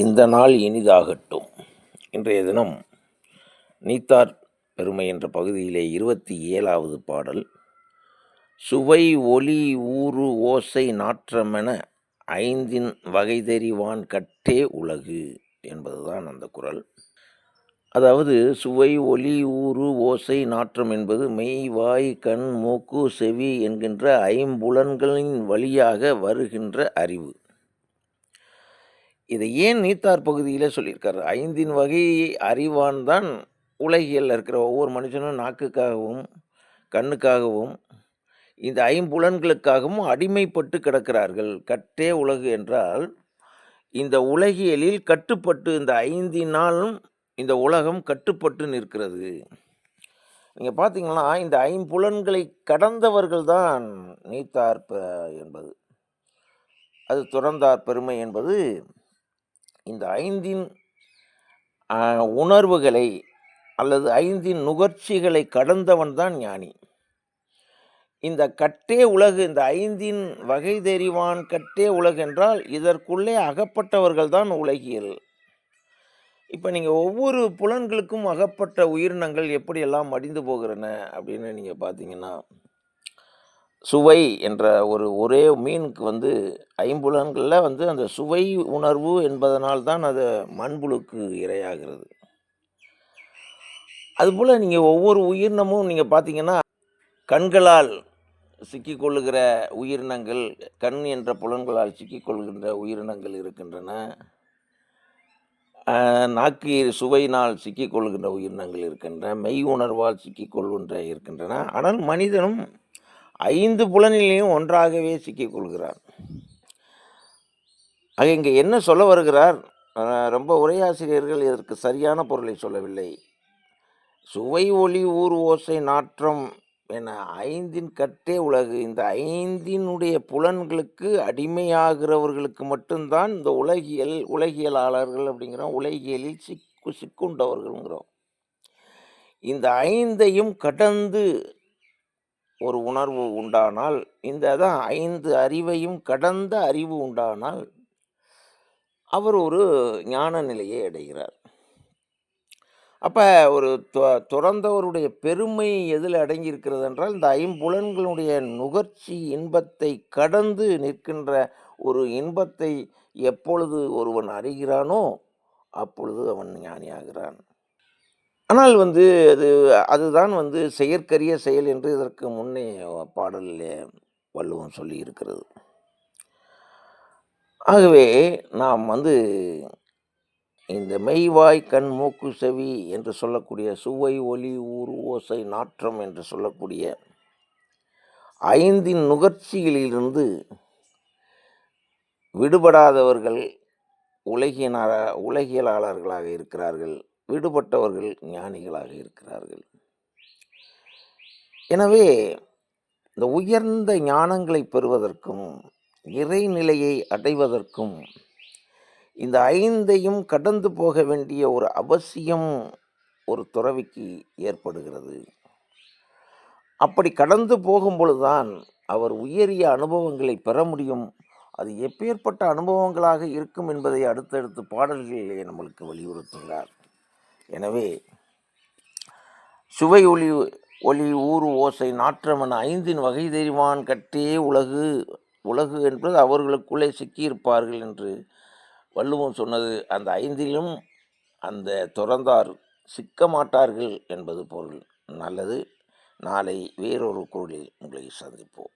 இந்த நாள் இனிதாகட்டும். இன்றைய தினம் நீத்தார் பெருமை என்ற பகுதியிலே இருபத்தி ஏழாவது பாடல் சுவை ஒளி ஊறு ஓசை நாற்றமென ஐந்தின் வகை தெரிவான் கட்டே உலகு என்பதுதான் அந்த குரல். அதாவது சுவை ஒளி ஊறு ஓசை நாற்றம் என்பது மெய் வாய் கண் மூக்கு செவி என்கின்ற ஐம்புலன்களின் வழியாக வருகின்ற அறிவு. இதை ஏன் நீத்தார் பகுதியில் சொல்லியிருக்காரு? ஐந்தின் வகை அறிவான் தான் உலகியலில் இருக்கிற ஒவ்வொரு மனுஷனும் நாக்குக்காகவும் கண்ணுக்காகவும் இந்த ஐம்புலன்களுக்காகவும் அடிமைப்பட்டு கிடக்கிறார்கள். கட்டே உலகு என்றால் இந்த உலகியலில் கட்டுப்பட்டு இந்த ஐந்தினாலும் இந்த உலகம் கட்டுப்பட்டு நிற்கிறது. நீங்கள் பார்த்தீங்கன்னா இந்த ஐம்புலன்களை கடந்தவர்கள் தான் நீத்தார் என்பது. அது துறந்தார் பெருமை என்பது இந்த ஐந்தின் உணர்வுகளை அல்லது ஐந்தின் நுகர்ச்சிகளை கடந்தவன் தான் ஞானி. இந்த கட்டே உலகு இந்த ஐந்தின் வகை தெரிவான் கட்டே உலகு என்றால் இதற்குள்ளே அகப்பட்டவர்கள் தான் உலகியல். இப்போ நீங்கள் ஒவ்வொரு புலன்களுக்கும் அகப்பட்ட உயிரினங்கள் எப்படியெல்லாம் மடிந்து போகிறன அப்படின்னு நீங்கள் பார்த்தீங்கன்னா சுவை என்ற ஒரு ஒரே மீனுக்கு வந்து ஐம்புலன்களில் வந்து அந்த சுவை உணர்வு என்பதனால் தான் அது மண்புழுக்கு இரையாகிறது. அதுபோல் நீங்கள் ஒவ்வொரு உயிரினமும் நீங்கள் பார்த்தீங்கன்னா கண்களால் சிக்கிக்கொள்ளுகிற உயிரினங்கள் கண் என்ற புலன்களால் சிக்கிக்கொள்கின்ற உயிரினங்கள் இருக்கின்றன. நாக்கு சுவையினால் சிக்கிக்கொள்கின்ற உயிரினங்கள் இருக்கின்றன. மெய் உணர்வால் சிக்கிக்கொள்கின்ற இருக்கின்றன. ஆனால் மனிதனும் ஐந்து புலனிலையும் ஒன்றாகவே சிக்கிக்கொள்கிறார் ஆக இங்கே என்ன சொல்ல வருகிறார்? ரொம்ப உரையாசிரியர்கள் இதற்கு சரியான பொருளை சொல்லவில்லை. சுவை ஒளி ஊர் ஓசை நாற்றம் என ஐந்தின் கட்டே உலகு இந்த ஐந்தினுடைய புலன்களுக்கு அடிமையாகிறவர்களுக்கு மட்டும்தான் இந்த உலகியல் உலகியலாளர்கள் அப்படிங்கிறோம் உலகியலில் சிக்கு சிக்குண்டவர்கள்ங்கிறோம் இந்த ஐந்தையும் கடந்து ஒரு உணர்வு உண்டானால் இந்த தான் ஐந்து அறிவையும் கடந்த அறிவு உண்டானால் அவர் ஒரு ஞான நிலையை அடைகிறார். அப்போ ஒரு துறந்தவருடைய பெருமை எதில் அடங்கியிருக்கிறது என்றால் இந்த ஐம்புலன்களுடைய நுகர்ச்சி இன்பத்தை கடந்து நிற்கின்ற ஒரு இன்பத்தை எப்பொழுது ஒருவன் அறிகிறானோ அப்பொழுது அவன் ஞானியாகிறான். ஆனால் வந்து அது அதுதான் வந்து செயற்கரிய செயல் என்று இதற்கு முன்னே பாடலிலே வள்ளுவம் சொல்லி இருக்கிறது. ஆகவே நாம் வந்து இந்த மெய்வாய் கண் மூக்கு செவி என்று சொல்லக்கூடிய சுவை ஒளி ஊர் ஓசை நாற்றம் என்று சொல்லக்கூடிய ஐந்தின் நுகர்ச்சிகளிலிருந்து விடுபடாதவர்கள் உலகியனார உலகியலாளர்களாக இருக்கிறார்கள் விடுபட்டவர்கள் ஞானிகளாக இருக்கிறார்கள். எனவே இந்த உயர்ந்த ஞானங்களை பெறுவதற்கும் இறைநிலையை அடைவதற்கும் இந்த ஐந்தையும் கடந்து போக வேண்டிய ஒரு அவசியம் ஒரு துறவிக்கு ஏற்படுகிறது. அப்படி கடந்து போகும் பொழுதுதான் அவர் உயரிய அனுபவங்களை பெற முடியும். அது எப்பேற்பட்ட அனுபவங்களாக இருக்கும் என்பதை அடுத்தடுத்து பாடல்களிலே நம்மளுக்கு வலியுறுத்துகிறார். எனவே சுவை ஒளி ஒளி ஊறு ஓசை நாற்றமன் ஐந்தின் வகை தெரிவான் கட்டே உலகு உலகு என்பது அவர்களுக்குள்ளே சிக்கியிருப்பார்கள் என்று வள்ளுவம் சொன்னது. அந்த ஐந்திலும் அந்த துறந்தார் சிக்க மாட்டார்கள் என்பது பொருள் நல்லது. நாளை வேறொரு குரலில் உங்களை சந்திப்போம்.